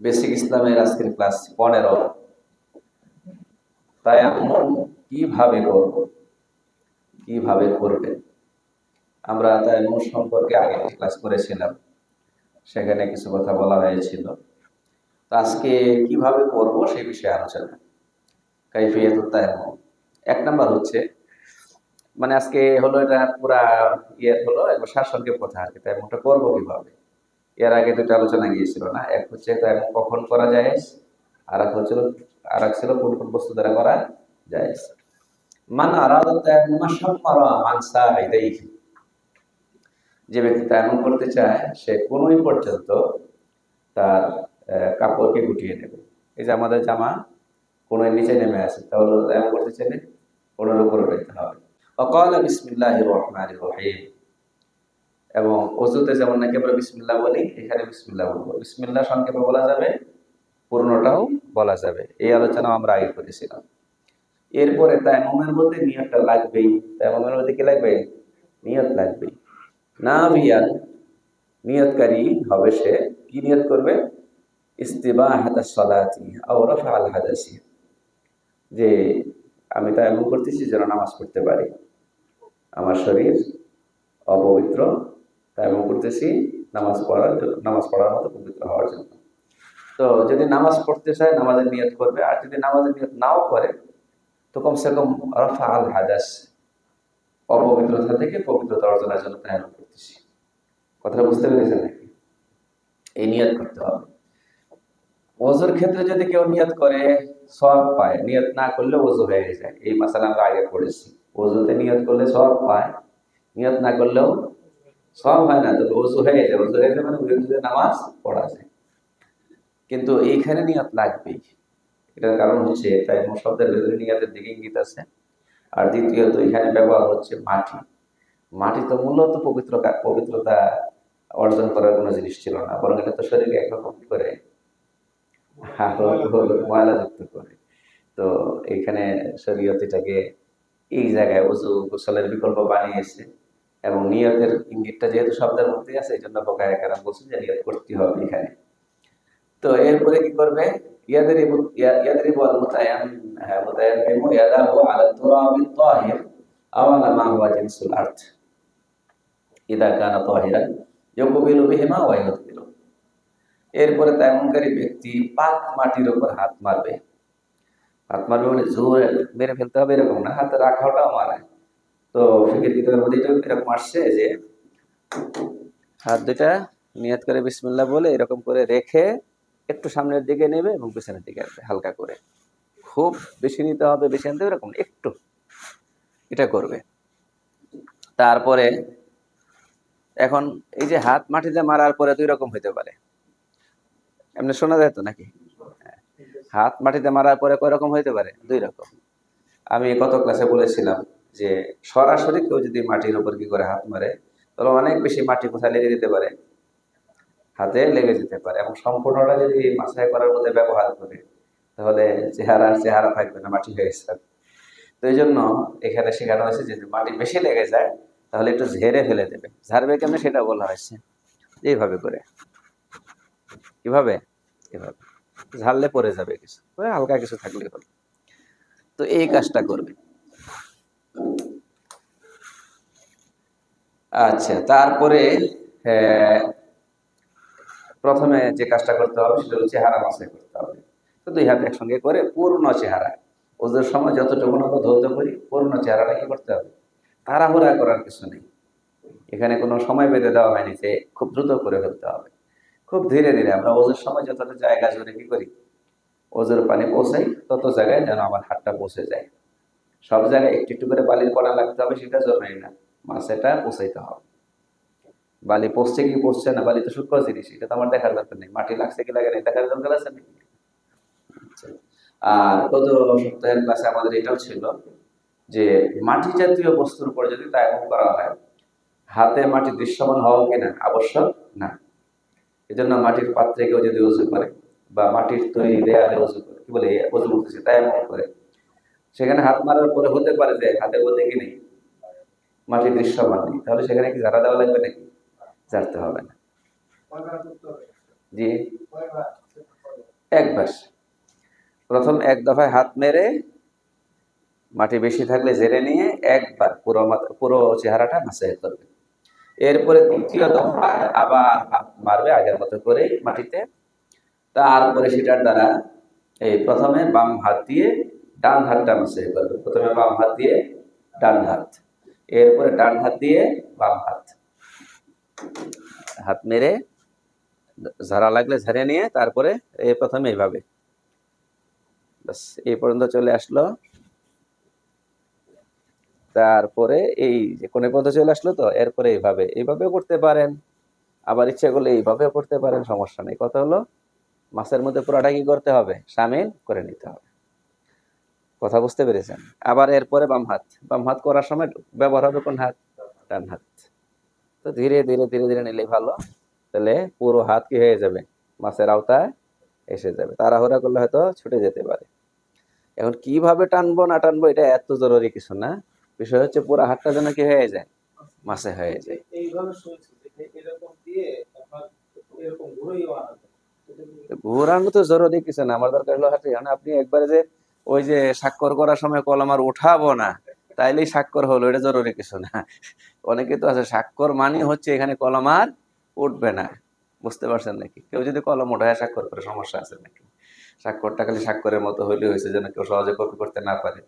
Basic ইসলামের আজকের class পনেরো। তাই আমরা কীভাবে করব? কীভাবে করবে? আমরা তাই সম্পর্কে আগে ক্লাস করেছিলাম, সেখানে কিছু কথা বলা হয়েছিল। তো আজকে কীভাবে করব সেই বিষয়ে আলোচনা। কাইফিয়াত তায়াম্মুম। এক নাম্বার হচ্ছে মানে আজকে হলো এটা পুরা ইয়ে হলো, একবার সারসংক্ষেপ কথা আর কি তাইমুমটা করব কীভাবে? এর আগে দুটো আলোচনা গিয়েছিল না? এক হচ্ছে কখন করা যায় আর এক হচ্ছিল আর এক ছিল কোন কোন বস্তু দ্বারা করা যায়। মান আরাদা তায়াম্মুমা শাম্মারা মান সাইদাইহি যে ব্যক্তি তায়াম্মুম করতে চায়, সে কোনোই পর্যন্ত তার কাপড়কে গুটিয়ে নেবে। এই যে আমাদের জামা কোনো নিচে নেমে আসে, তাহলে তায়াম্মুম করতে চাইলে কোনোর উপরে উঠাইতে হবে। অকাল বিসমিল্লাহ রহমান রহিম। এবং অজুতে যেমন নাকি আমরা বিসমিল্লাহ বলি, এখানে বিসমিল্লাহ বলব। বিসমিল্লাহ সংক্ষেপে বলা যাবে, পূর্ণটাও বলা যাবে। এই আলোচনা আমরা আগে করেছিলাম। এরপরে তাইমমের মধ্যে নিয়তটা লাগবেই। তাইমমের মধ্যে কি লাগবে? নিয়ত লাগবেই না বিয়ান নিয়তকারী হবে সে। কি নিয়ত করবে? ইস্তিবা হাতা সলাতি আও রফা আল হাদাসি। যে আমি তা এমন করতেছি যেন নামাজ পড়তে পারি। আমার শরীর অপবিত্র এমন করতেছি নামাজ পড়ার জন্য, নামাজ পড়ার মতো পবিত্র হওয়ার জন্য। তো যদি নামাজ পড়তে চায়, নামাজের নিয়ত করবে, আর যদি নামাজের নিয়ত নাও করে, তো কমসে কম রফা আল হাদাস, অপবিত্রতা থেকে পবিত্রতা অর্জনের জন্য এমন করতেছি। কথাটা বুঝতে পেরেছেন নাকি? এই নিয়ত করতে হবে। ওজুর ক্ষেত্রে যদি কেউ নিয়ত করে সব পায়, নিয়ত না করলে ওজু হয়ে যায়। এই মাসালা আমরা আগে পড়েছি। ওজুতে নিয়ত করলে সব পায়, নিয়ত না করলেও সব হয় না, তবে ওজু হয়ে যায় ওজু হয়ে মানে অনুযায়ী নামাজ পড়া যায়। কিন্তু এইখানে নিয়ত লাগবেই। এটার কারণ হচ্ছে তাই শব্দের ভেতরে নিয়তের দিকে ইঙ্গিত আছে। আর দ্বিতীয়ত, এখানে ব্যবহার হচ্ছে মাটি। মাটি তো মূলত পবিত্র পবিত্রতা অর্জন করার কোনো জিনিস ছিল না, বরং এটা তো শরীরকে একরকম করে ময়লা যুক্ত করে। তো এখানে শরীয়ত এটাকে এই জায়গায় উজু গোসলের বিকল্প বানিয়েছে। এবং নিয়তের ইঙ্গিতটা যেহেতু শব্দের মধ্যে আছে, এই জন্য ফোকায় কারণ বলছে যে নিয়ত করতে হবে এখানে। তো এরপরে কি করবে? ইয়াদের ইয়াদের বল ইয়াদাহু আলা তাহির আওয়ালা মা হুয়া জিনসুল আর্থ ইদা কানা ইয়াকুবিলু বিহিমা ওয়া এরপরে তেমনকারী ব্যক্তি পাক মাটির উপর হাত মারবে। হাত মারবে মানে জোরে মেরে ফেলতে হবে এরকম না, হাতে রাখাটাও মারায়। তো ফিকির কিতাবের মধ্যে এটা এরকম আসছে যে হাত দুটা নিয়ত করে বলে এরকম করে রেখে একটু সামনের দিকে নেবে এবং পিছনের দিকে আসবে হালকা করে। খুব বেশি নিতে হবে, বেশি আনতে এরকম একটু। এটা করবে। তারপরে এখন এই যে হাত মাটিতে মারার পরে দুই রকম হইতে পারে। এমনি শোনা যায় তো নাকি। হাত মাটিতে মারার পরে কয় রকম হইতে পারে? দুই রকম আমি গত ক্লাসে বলেছিলাম যে সরাসরি কেউ যদি মাটির উপর কি করে হাত মারে, তাহলে অনেক বেশি মাটি কোথায় লেগে যেতে পারে? হাতে লেগে যেতে পারে। এবং সম্পূর্ণটা যদি মাথায় করার মধ্যে ব্যবহার করে, তাহলে চেহারা চেহারা থাকবে না, মাটি হয়ে যাবে। তো এই জন্য এখানে শেখানো হয়েছে যে মাটি বেশি লেগে যায়, তাহলে একটু ঝেড়ে ফেলে দেবে। ঝাড়বে কেমন সেটা বলা হয়েছে। এইভাবে করে। কীভাবে? এভাবে। ঝাড়লে পড়ে যাবে কিছু। হালকা কিছু থাকলে হলো তো এই কাজটা করবে। আচ্ছা তারপরে প্রথমে যে কাজটা করতে হবে সেটা হচ্ছে চেহারা মাসাই করতে হবে। তো দুই হাত একসঙ্গে করে পূর্ণ চেহারা ওদের সময় যতটুকু আমরা ধৌত করি, পূর্ণ চেহারাটা কি করতে হবে? তাড়াহুড়া করার কিছু নেই। এখানে কোনো সময় বেঁধে দেওয়া হয়নি যে খুব দ্রুত করে ফেলতে হবে। খুব ধীরে ধীরে আমরা ওজোর সময় যতটা জায়গা জুড়ে কি করি, ওজোর পানি পৌঁছাই, তত জায়গায় যেন আমার হাতটা পৌঁছে যায়। সব জায়গায় একটু একটু করে বালির পড়া লাগতে হবে, সেটা জরুরি না। মাছেটা পৌঁছাইতে হবে। বালি পড়ছে কি পড়ছে না, বালি তো সূক্ষ্ম জিনিস, এটা তো আমার দেখার দরকার নেই। মাটি লাগছে কি লাগে না দেখার দরকার আছে নাকি? আচ্ছা। আর গত সপ্তাহের ক্লাসে আমাদের এটাও ছিল যে মাটি জাতীয় বস্তুর উপর যদি তায়ামুম করা হয়, হাতে মাটি দৃশ্যমান হওয়া কিনা আবশ্যক? না। এজন্য মাটির পাত্রে কেউ যদি উজু করে বা মাটির তৈরি দেয়ালে উজু করে, কি বলে উজু করতেছে তায়ামুম করে, সেখানে হাত মারার পরে হতে পারে যে হাতের মধ্যে কি নেই? মাটি দৃশ্যমান নেই। তাহলে সেখানে কি ঝাড়া দেওয়া লাগবে নাকি? ঝাড়তে হবে না। জি। একবার প্রথম এক দফায় হাত মেরে মাটি বেশি থাকলে জেরে নিয়ে একবার পুরো পুরো চেহারাটা মাসাজ করবে। এরপরে দ্বিতীয় দফায় আবার হাত মারবে আগের মতো করে মাটিতে। তারপরে সেটার দ্বারা এই প্রথমে বাম হাত দিয়ে ডান হাতটা মাসাজ করবে। প্রথমে বাম হাত দিয়ে ডান হাত। এরপরে ডান হাত দিয়ে বাম হাত। হাত মেরে ঝাড়া লাগলে ঝাড়ে নিয়ে তারপরে এই প্রথমে এইভাবে। ব্যাস, এই পর্যন্ত চলে আসলো। তারপরে এই যে কোনে পর্যন্ত চলে আসলো তো, এরপরে এইভাবে। এইভাবেও করতে পারেন। আবার ইচ্ছা করলে এইভাবেও করতে পারেন, সমস্যা নেই। কথা হলো, মাছের মধ্যে পুরাটা কি করতে হবে? সামিল করে নিতে হবে। কথা বুঝতে পেরেছেন। আবার এরপরে বাম হাত। বাম হাত করার সময় ব্যবহার হবে কোন হাত? ডান হাত। তো ধীরে ধীরে ধীরে ধীরে নিলে ভালো। তাহলে পুরো হাত কি হয়ে যাবে? মাছের আওতায় এসে যাবে। তাড়াহুড়া করলে হয়তো ছুটে যেতে পারে। এখন কীভাবে টানবো, না টানবো, এটা এত জরুরি কিছু না। বিষয় হচ্ছে পুরো হাতটা যেন কি হয়ে যায়? মাছে হয়ে যায়। ঘোরানো তো জরুরি কিছু না। আমার দরকার হলো হাতে আপনি একবারে যে ওই যে স্বাক্ষর করার সময় কলম আর উঠাবো না, তাইলেই স্বাক্ষর হলো, এটা জরুরি কিছু না। অনেকে তো আছে, স্বাক্ষর মানে হচ্ছে এখানে কলম আর উঠবে না। বুঝতে পারছেন নাকি? কেউ যদি কলম উঠায় স্বাক্ষর করে, সমস্যা আছে নাকি? স্বাক্ষরটা খালি স্বাক্ষরের মতো হইলে হয়েছে, যেন কেউ সহজে কপি করতে না পারে।